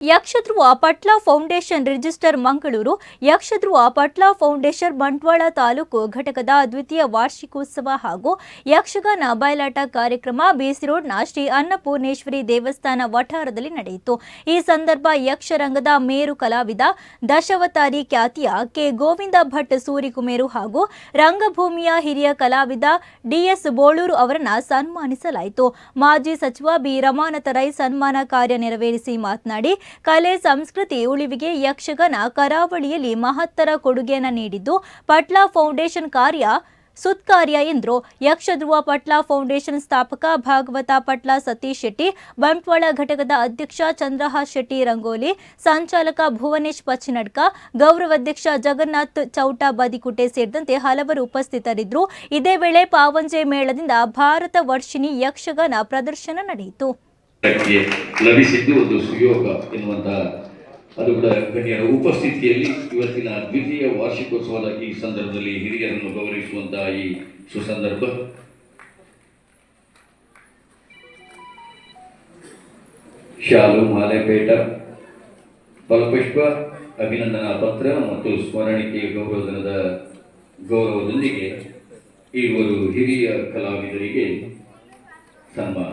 Yakshadhruva Patla foundation register Mangaluru Yakshadhruva Patla foundation Bantwal taluk ಘಟಕದ ದ್ವಿತೀಯ ವಾರ್ಷಿಕೋತ್ಸವ ಹಾಗೂ ಯಕ್ಷಗಾನ ಬಯಲಾಟ ಕಾರ್ಯಕ್ರಮ ಬಿಸಿ ರೋಡ್ನ ಶ್ರೀ ಅನ್ನಪೂರ್ಣೇಶ್ವರಿ ದೇವಸ್ಥಾನ ವಠಾರದಲ್ಲಿ ನಡೆಯಿತು. ಈ ಸಂದರ್ಭ ಯಕ್ಷರಂಗದ ಮೇರು ಕಲಾವಿದ ದಶಾವತಾರಿ ಖ್ಯಾತಿಯ ಕೆ ಗೋವಿಂದ ಭಟ್ ಸೂರಿಕುಮೇರು ಹಾಗೂ ರಂಗಭೂಮಿಯ ಹಿರಿಯ ಕಲಾವಿದ ಡಿಎಸ್ ಬೋಳೂರು ಅವರನ್ನ ಸನ್ಮಾನಿಸಲಾಯಿತು. ಮಾಜಿ ಸಚಿವ ಬಿ ರಮಾನಾಥ ರೈ ಸನ್ಮಾನ ಕಾರ್ಯ ನೆರವೇರಿಸಿ ಮಾತನಾಡಿ ಕಲೆ, ಸಂಸ್ಕೃತಿ, ಉಳಿವಿಗೆ ಯಕ್ಷಗಾನ ಕರಾವಳಿಯಲ್ಲಿ ಮಹತ್ತರ ಕೊಡುಗೆಯನ್ನು ನೀಡಿದ್ದು ಪಟ್ಲಾ ಫೌಂಡೇಶನ್ ಕಾರ್ಯ ಸುತ್ಕಾರ್ಯ ಎಂದರು ಯಕ್ಷಧ್ರುವ ಪಟ್ಲಾ ಫೌಂಡೇಶನ್ ಸ್ಥಾಪಕ ಭಾಗವತ ಪಟ್ಲಾ ಸತೀಶ್ ಶೆಟ್ಟಿ, ಬಂಟ್ವಾಳ ಘಟಕದ ಅಧ್ಯಕ್ಷ ಚಂದ್ರಹಾಸ್ ಶೆಟ್ಟಿ ರಂಗೋಲಿ, ಸಂಚಾಲಕ ಭುವನೇಶ್ ಪಚ್ಚಿನಡ್ಕ ಗೌರವಾಧ್ಯಕ್ಷ ಜಗನ್ನಾಥ್ ಚೌಟ ಬದಿಕುಟೆ ಸೇರಿದಂತೆ ಹಲವರು ಉಪಸ್ಥಿತರಿದ್ದರು. ಇದೇ ವೇಳೆ ಪಾವಂಜೆ ಮೇಳದಿಂದ ಭಾರತ ವರ್ಷಿಣಿ ಯಕ್ಷಗಾನ ಪ್ರದರ್ಶನ ನಡೆಯಿತು. ಲಭಿಸಿದ್ದು ಒಂದು ಸುಯೋಗ ಎನ್ನುವಂತಹ ಅದು ಕೂಡ ಗಣ್ಯರ ಉಪಸ್ಥಿತಿಯಲ್ಲಿ ಇವತ್ತಿನ ದ್ವಿತೀಯ ವಾರ್ಷಿಕೋತ್ಸವದ ಈ ಸಂದರ್ಭದಲ್ಲಿ ಹಿರಿಯರನ್ನು ಗೌರವಿಸುವಂತಹ ಈ ಸುಸಂದರ್ಭ. ಶಾಲು ಮಾಲೆಪೇಟ ಫಲಪುಷ್ಪ ಅಭಿನಂದನಾ ಪತ್ರ ಮತ್ತು ಸ್ಮರಣಿಕೆ ಗೌರವಧನದ ಗೌರವದೊಂದಿಗೆ ಇವರು ಹಿರಿಯ ಕಲಾವಿದರಿಗೆ ಸನ್ಮಾನ.